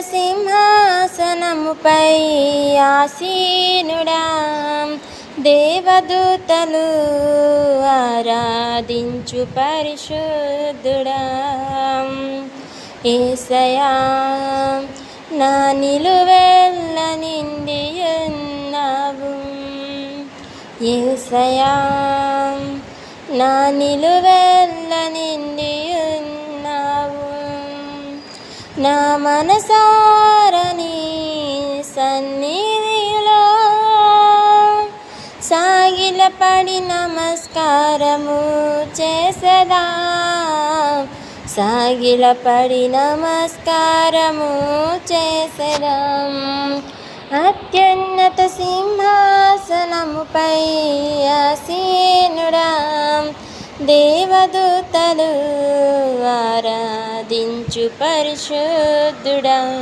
సింహాసనముపై ఆసీనుడా. దేవదూతలు ఆరాధించు పరిశుద్ధుడా. ఏసయా నా నిలువెల్ల నిండి ఉన్నావు. ఏసయా నా నిలువెల్ల నా మనసారని సన్నిధిలో సాగిలపడి నమస్కారము చేసదా? సాగిలపడి నమస్కారము చేసదాం? అత్యున్నత సింహాసనముపై ఆసీనుడా దేవదూతలు వారా ఆరాధించు పరిశుద్ధుడా.